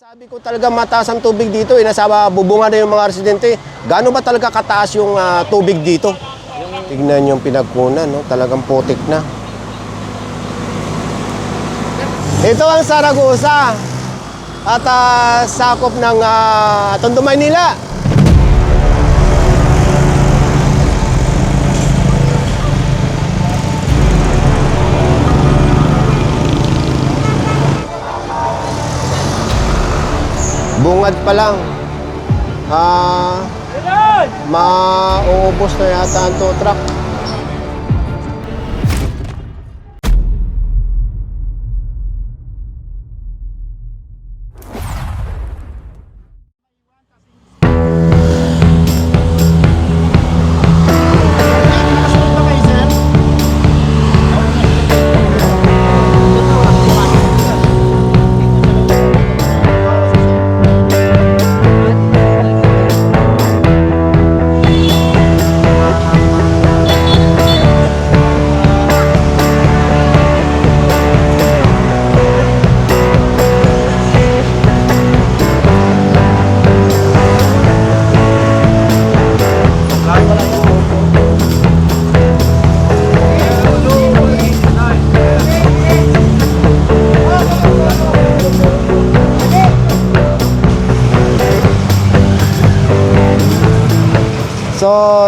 Sabi ko talaga mataas ang tubig dito eh. Nasa bubunga na yung mga residente. Gaano ba talaga kataas yung ah, tubig dito? Tignan yung pinagkunan, no? talagang putik na. Ito ang Saragosa at ah, sakop ng uh, Tondo, Maynila. Bungad pa lang. Ah, mauubos na yata ang tow truck.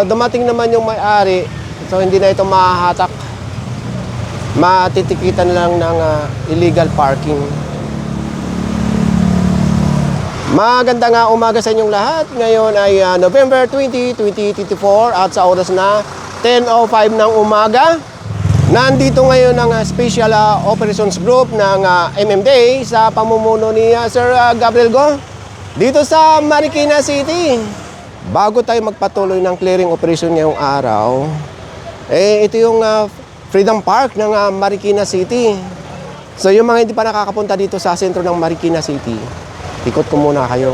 So, dumating naman yung may-ari. So, hindi na ito mahahatak. Matitikitan lang ng ah, illegal parking. Maganda nga umaga sa inyong lahat. Ngayon ay ah, November 20, 2024 at sa oras na 10.05 ng umaga. Nandito ngayon ang ah, Special ah, Operations Group ng ah, MMDA sa pamumuno ni ah, Sir ah, Gabriel Go dito sa Marikina City. Bago tayo magpatuloy ng clearing operation ngayong araw, eh ito yung ah, Freedom Park ng ah, Marikina City. So yung mga hindi pa nakakapunta dito sa sentro ng Marikina City, ikot ko muna kayo.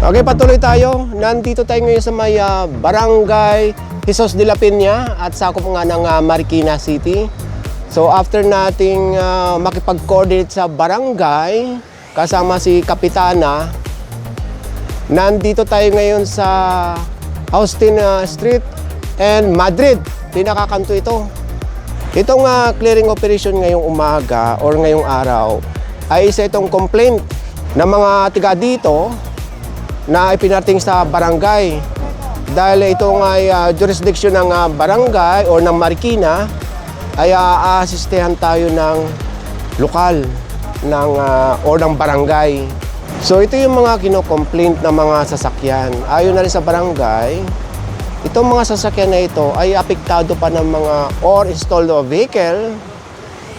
Okay, patuloy tayo. Nandito tayo ngayon sa may ah, barangay Jesus de la Peña at sakop nga ng ah, Marikina City. So after nating ah, makipag-coordinate sa barangay kasama si Kapitana, nandito tayo ngayon sa Austin ah, Street and Madrid. Pinakakanto ito. Itong ah, clearing operation ngayong umaga or ngayong araw ay isa itong complaint ng mga tiga dito na ipinating sa barangay. Dahil ito ay ah, jurisdiction ng ah, barangay o ng Marikina, ay uh, tayo ng lokal ng, ah, o ng barangay. So ito yung mga kino-complaint ng mga sasakyan. Ayon na rin sa barangay, itong mga sasakyan na ito ay apektado pa ng mga or installed vehicle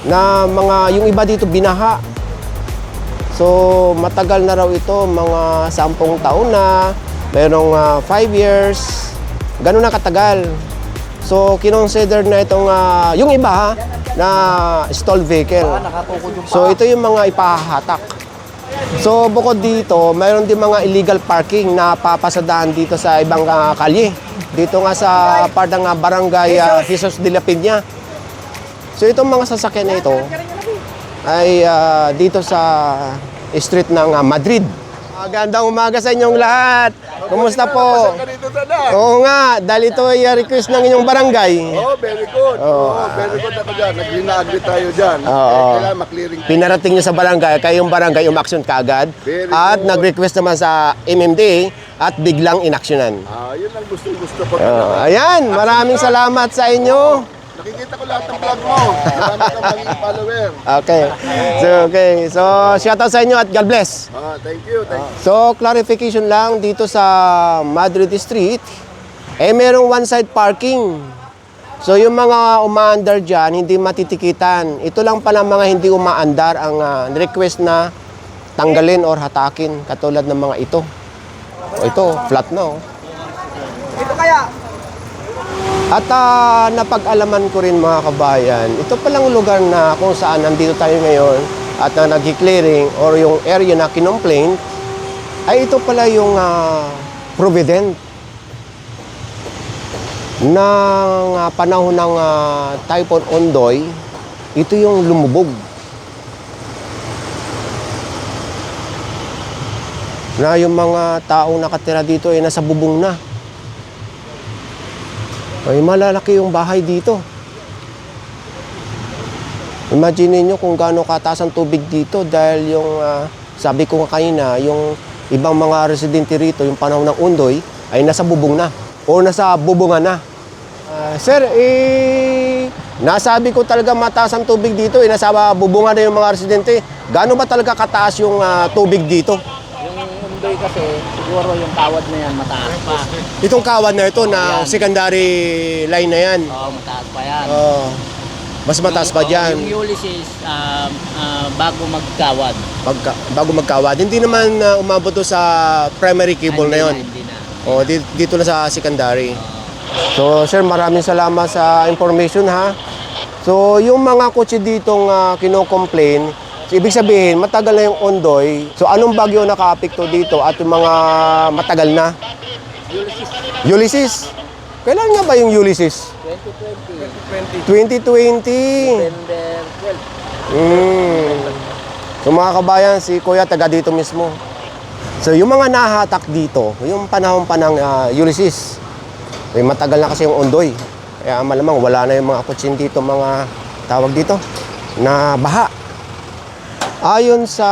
na mga yung iba dito binaha So matagal na raw ito, mga sampung taon na, mayroong 5 years, ganun na katagal. So kinonsider na itong, ah, yung iba ha, na stalled vehicle. So ito yung mga ipahahatak. So bukod dito, mayroon din mga illegal parking na papasadaan dito sa ibang ah, kalye. Dito nga sa part ng ah, barangay ah, Jesus de la Piña. So itong mga sasakyan na ito, ay ah, dito sa street ng ah, Madrid. Magandang umaga sa inyong lahat. Kumusta po? Oo nga, dahil ito ay ah, request ng inyong barangay. Oh, very good. Oh, very good ako dyan. Nag-agree tayo dyan. Oo. Eh, kailangan maklearing. Pinarating niyo sa barangay, kayong barangay umaksyon kaagad. Very At nag-request naman sa MMDA at biglang inaksyonan. Ah, yun ang gusto-gusto ko. Oo, ayan, maraming salamat sa inyo. Nakikita ko lahat ng vlog mo. Marami kang maging follower. Okay. So, okay. So, shoutout sa inyo at God bless. Ah, thank you. Thank you. So, clarification lang dito sa Madrid Street, eh merong one-side parking. So, yung mga umaandar dyan, hindi matitikitan. Ito lang pala mga hindi umaandar ang ah, request na tanggalin or hatakin, katulad ng mga ito. O ito, flat na oh. Ito kaya, At ah, napag-alaman ko rin mga kabayan, ito palang lugar na kung saan nandito tayo ngayon at na nag-clearing or yung area na kinomplain, ay ito pala yung ah, Provident. Nang ah, panahon ng ah, Typhoon Ondoy, ito yung lumubog. Na yung mga taong nakatira dito ay nasa bubong na. Ay malalaki yung bahay dito. Imagine niyo kung gaano kataas ang tubig dito dahil yung ah, sabi ko nga kanina, yung ibang mga residente rito, yung panahon ng undoy, ay nasa bubong na o nasa bubungan na. Ah, sir, eh, nasabi ko talaga mataas ang tubig dito, eh, nasa bubungan na yung mga residente. Gaano ba talaga kataas yung ah, tubig dito? Yung undoy kasi, siguro yung tawad na yan, mataas pa. Itong kawan na ito na Yan. secondary line na yan. Oo, mataas pa yan. Oh, mas mataas pa Oo, dyan. Yung Ulysses, um, ah, bago magkawad. Pagka, bago magkawad. Hindi naman uh, umabot sa primary cable na Hindi yon. Hindi na. O, di- dito na sa secondary. So, sir, maraming salamat sa information ha. So, yung mga kotse ditong uh, kino-complain, so, ibig sabihin, matagal na yung ondoy. So, anong bagyo naka-apekto dito at yung mga matagal na? Ulysses. Kailan nga ba yung Ulysses? 2020. 2020. November 12. Mm. So mga kabayan, si Kuya taga dito mismo. So yung mga nahatak dito, yung panahon pa ng ah, Ulysses, eh, matagal na kasi yung ondoy. Kaya malamang wala na yung mga kutsin dito, mga tawag dito, na baha. Ayon sa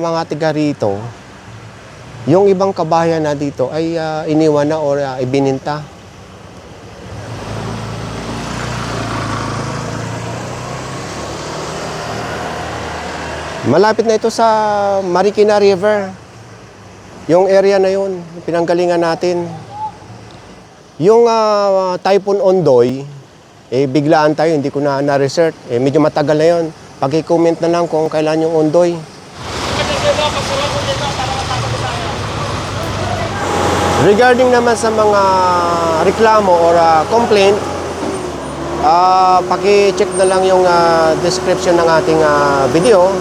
mga tiga rito, yung ibang kabayan na dito ay ah, iniwan na o ah, ibininta. Malapit na ito sa Marikina River. Yung area na yun, pinanggalingan natin. Yung ah, Typhoon Ondoy, eh biglaan tayo, hindi ko na na-research. Eh medyo matagal na yun. Pag-comment na lang kung kailan yung Ondoy. Regarding naman sa mga reklamo or ah, complaint, Ah, paki-check na lang yung ah, description ng ating ah, video.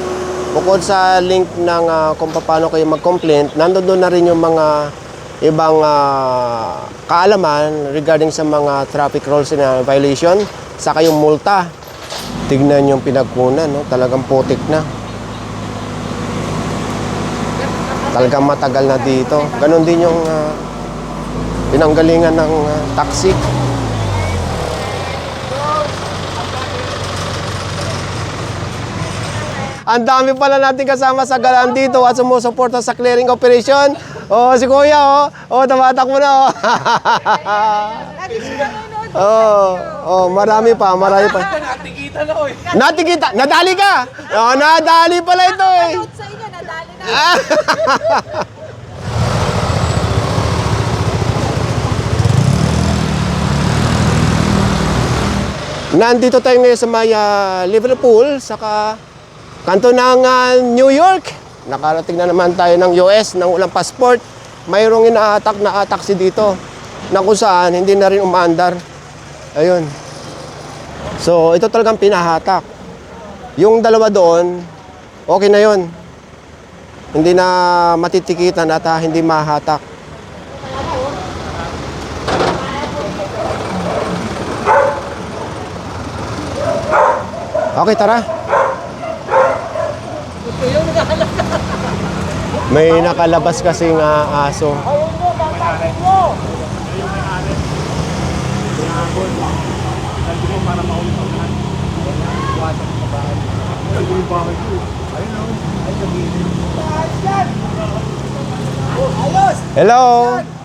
Bukod sa link ng ah, kung paano kayo mag-complaint, nandoon doon na rin yung mga ibang ah, kaalaman regarding sa mga traffic rules na violation, saka yung multa. Tignan yung pinagkunan, no? talagang putik na. Talagang matagal na dito. Ganon din yung ah, pinanggalingan ng ah, taxi. Ang dami pala natin kasama sa galaan dito at sumusuporta sa clearing operation. Oh, si Kuya, oh. Oh, tumatakbo na, oh. oh, oh, marami pa, marami pa. Natikita na, oy. Natikita, nadali ka. Oh, nadali pala ito, eh. Sa inyo, nadali na. Nandito tayo ngayon sa may ah, Liverpool, saka kanto ng ah, New York. Nakarating na naman tayo ng US ng walang passport. Mayroong inaatak na taxi dito na kung saan hindi na rin umaandar. Ayun. So, ito talagang pinahatak. Yung dalawa doon, okay na yon. Hindi na matitikitan at ah, hindi mahatak. Okay, tara. May nakalabas kasing ah, aso. Hello.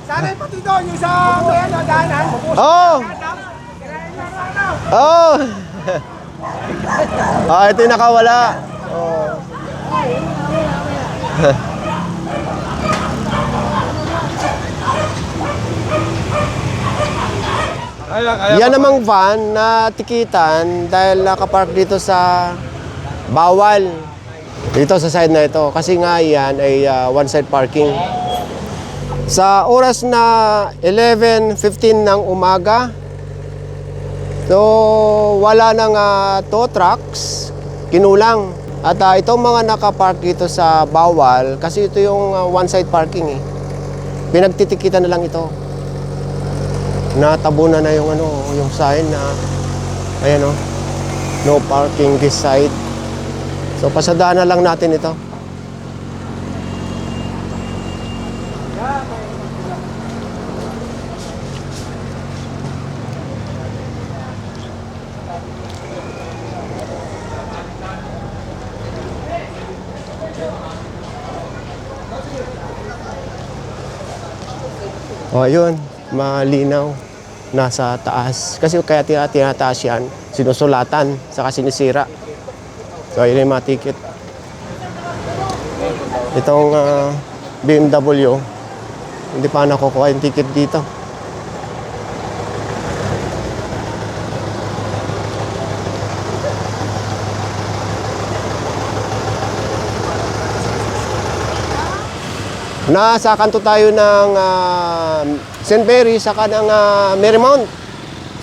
Sana yung pati doon, yung sa may ano, daanan. Oh. Oh. ah, ito yung nakawala. Oh. Yan namang van na tikitan dahil nakapark dito sa bawal. Dito sa side na ito. Kasi nga yan ay ah, one side parking. Sa oras na 11.15 ng umaga, so wala nang ah, tow trucks, kinulang. At ah, itong mga nakapark dito sa bawal, kasi ito yung ah, one side parking eh. pinagtitikitan na lang ito. Natabunan na yung ano, yung sign na ayan oh, no parking this side. So pasadaan na lang natin ito. O ayun, malinaw. Nasa taas. Kasi kaya tina- tinataas yan, sinusulatan, saka sinisira. So ayun yung mga ticket. Itong ah, BMW, hindi pa nakukuha yung ticket dito. Nasa kanto tayo ng ah, St. Mary saka ng ah, Marymount.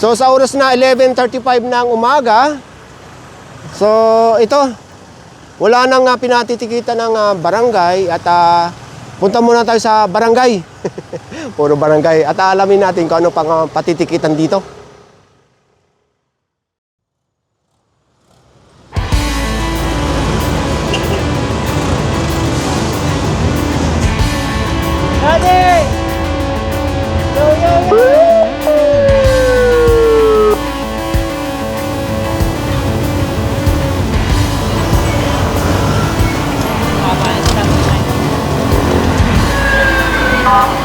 So sa oras na 11.35 ng umaga, so ito, wala nang uh, pinatitikitan ng ah, barangay at ah, punta muna tayo sa barangay. Puro barangay at alamin natin kung ano pang ah, patitikitan dito. 감사합니다.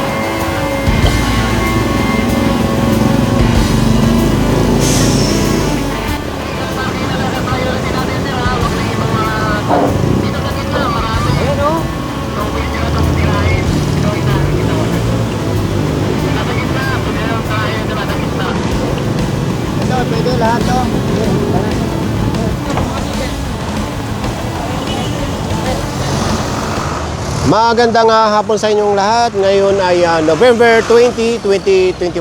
Magandang ah, hapon sa inyong lahat. Ngayon ay ah, November 20, 2024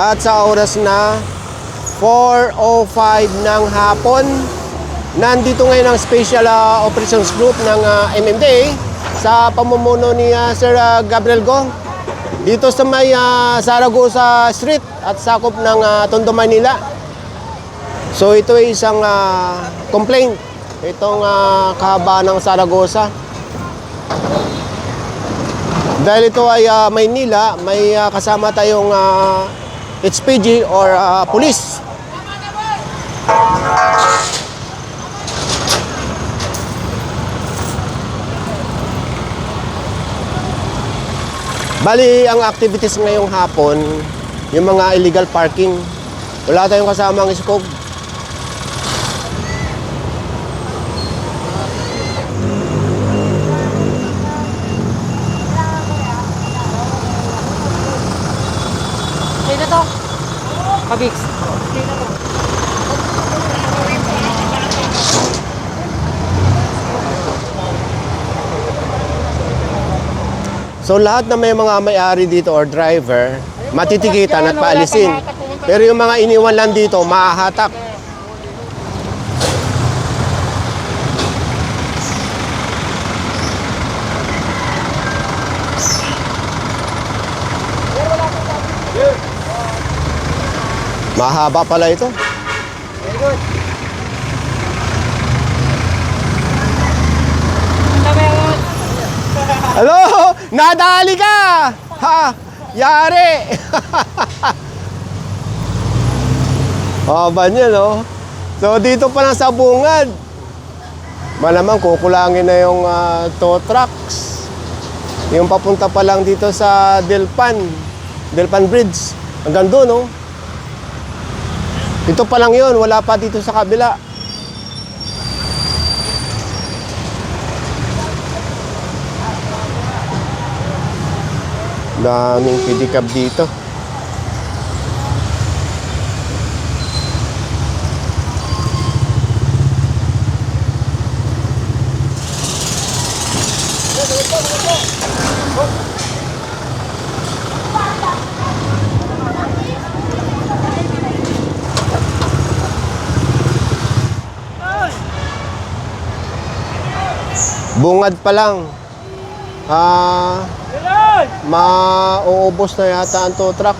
at sa oras na 4.05 ng hapon. Nandito ngayon ang Special ah, Operations Group ng ah, MMDA sa pamumuno ni ah, Sir ah, Gabriel Gong dito sa may ah, Zaragoza Street at sakop ng ah, Tondo, Manila. So ito ay isang ah, complaint itong ah, kahabaan ng Zaragoza. Dahil ito ay ah, Maynila, may ah, kasama tayong ah, HPG or ah, police. Bali, ang activities ngayong hapon, yung mga illegal parking. Wala tayong kasamang iskog. Sino to? Kabix. So lahat na may mga may-ari dito or driver, matitikitan at paalisin. Pero yung mga iniwan lang dito, mahahatak. Mahaba pala ito. Hello! Nadali ka! Ha! Yari! Haba niya, no? So, dito pa lang sa bungad. Malamang kukulangin na yung ah, tow trucks. Yung papunta pa lang dito sa Delpan. Delpan Bridge. Hanggang doon, no? Ito pa lang yun. Wala pa dito sa kabila. Daming pedicab dito. Bungad pa lang. Ah, Mauubos na yata ang tow truck.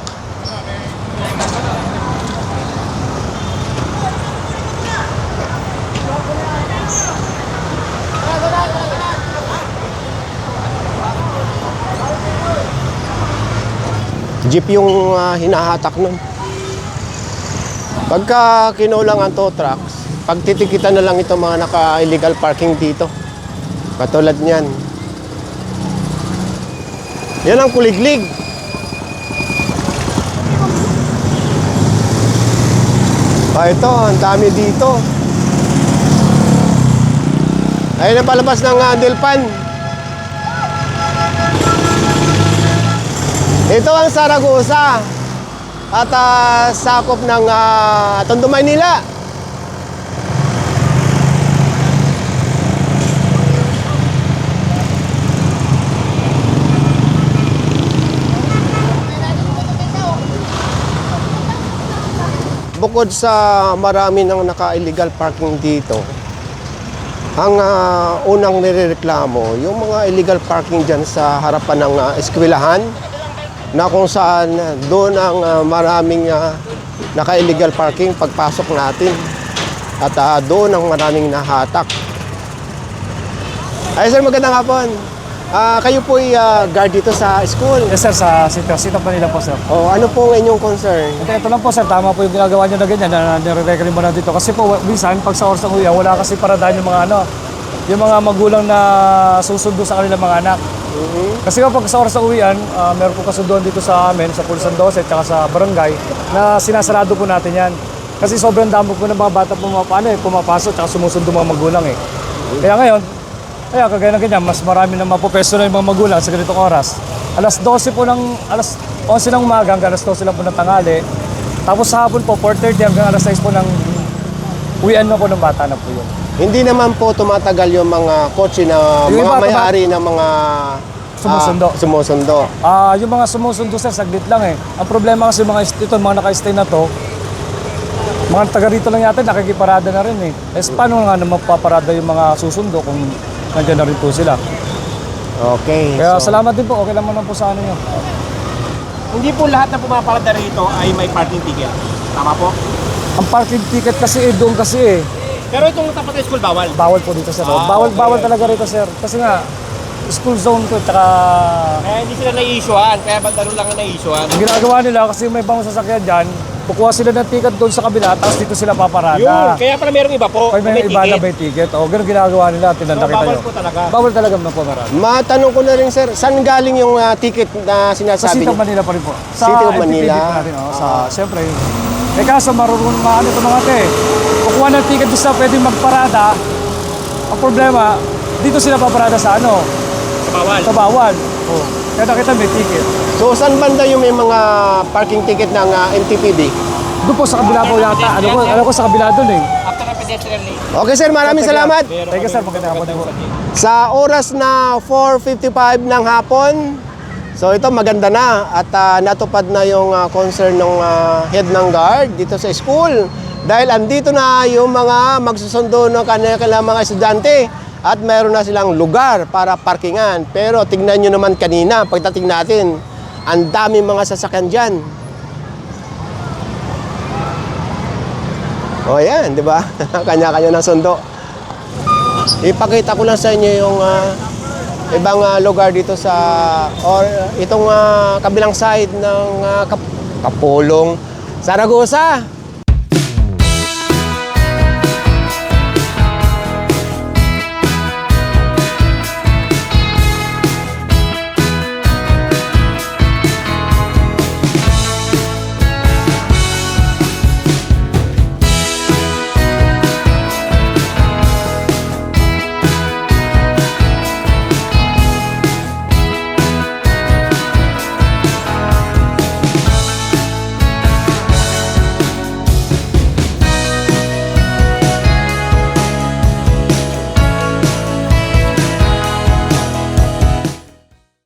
Jeep yung ah, hinahatak nun. Pagka kinulang ang tow trucks, pagtitikitan na lang itong mga naka-illegal parking dito. Katulad niyan. Yan ang kuliglig. Ah, ito, ang dami dito. Ayun ang palabas ng uh, Delpan. Ito ang Saragosa at ah, sakop ng uh, Tondo, Maynila. Bukod sa marami ng naka-illegal parking dito, ang ah, unang nirereklamo, yung mga illegal parking dyan sa harapan ng ah, eskwelahan, na kung saan doon ang ah, maraming ah, naka-illegal parking pagpasok natin. At ah, doon ang maraming nahatak. Ay sir, magandang hapon. Ah, kayo po ay ah, guard dito sa school. Yes sir, sa Sito, Sito Manila po sir. O ano po ang inyong concern? Ito, ito lang po sir, tama po yung ginagawa nyo na ganyan, na nire-recommend mo na dito. Kasi po, minsan, pag sa oras ng uwi, wala kasi paradaan yung mga ano, yung mga magulang na susundo sa kanilang mga anak. Kasi kapag sa oras ng uwian, ah, meron po kasunduan dito sa amin, sa Pulsan 12 at sa barangay, na sinasarado po natin yan. Kasi sobrang dami po ng mga bata pumapa, ano, eh, pumapasok at sumusundo mga magulang eh. Kaya ngayon, kaya kagaya ng ganyan, mas marami na mapupesto na yung mga magulang sa ganitong oras. Alas 12 po ng, alas 11 ng umaga hanggang alas 12 lang po ng tanghali. Tapos sa hapon po, 4.30 hanggang alas 6 po ng uwian na po ng bata na po yun. Hindi naman po tumatagal yung mga kotse na Yung mga iba, may-ari ng mga Sumusundo. ah, sumusundo. Ah, yung mga sumusundo sir, saglit lang eh. Ang problema kasi mga ist- ito, mga naka-stay na to, mga taga rito lang yata, nakikiparada na rin eh. Eh, paano nga naman paparada yung mga susundo kung nandiyan na rin po sila? Okay. Kaya so- salamat din po, okay lang naman po sa ano nyo. Hindi po lahat na pumaparada rito ay may parking ticket. Tama po? Ang parking ticket kasi eh, doon kasi eh. Pero itong tapat ng school bawal. Bawal po dito sir. Ah, bawal, okay. bawal talaga rito sir. Kasi nga, school zone ko, tsaka Kaya hindi sila na-issuean. Kaya bandaro lang ang na-issuean. ang ginagawa nila kasi may ibang sasakyan dyan, kukuha sila ng ticket doon sa kabila, tapos dito sila paparada. Yun. Kaya pala merong iba po. Pag may, may iba na ticket. may ticket, o ganun ginagawa nila, So, tinanda kita bawal nyo. po talaga. Bawal talaga na po marami. Matanong ko na rin sir, saan galing yung ah, ticket na Sa sinasabi City of niyo? Manila pa rin po. Sa City of Manila. pa natin, oh, sa, siyempre, eh kaso marunong maano ito mga te. Kukuha ng ticket doon sa pwedeng magparada. Ang problema, dito sila paparada sa ano, Bawal. sa bawal. Oh. Kaya nakita may ticket. So saan banda yung may mga parking ticket ng ah, MTPD? Doon po sa kabila po yata. Ano ko, ano ko sa kabila doon eh. After ng pedestrian lane. Okay sir, maraming salamat. Thank you sir, magandang hapon din po. Sa oras na 4.55 ng hapon, so ito maganda na at ah, natupad na yung ah, concern ng ah, head ng guard dito sa school. Dahil andito na yung mga magsusundo ng kanilang mga estudyante at meron na silang lugar para parkingan. Pero tignan nyo naman kanina, pagdating natin, ang dami mga sasakyan dyan. O yan, di ba? Kanya-kanya ng sundo. Ipakita ko lang sa inyo yung ah, ibang ah, lugar dito sa or itong ah, kabilang side ng ah, Kap- Kapulong, Saragosa.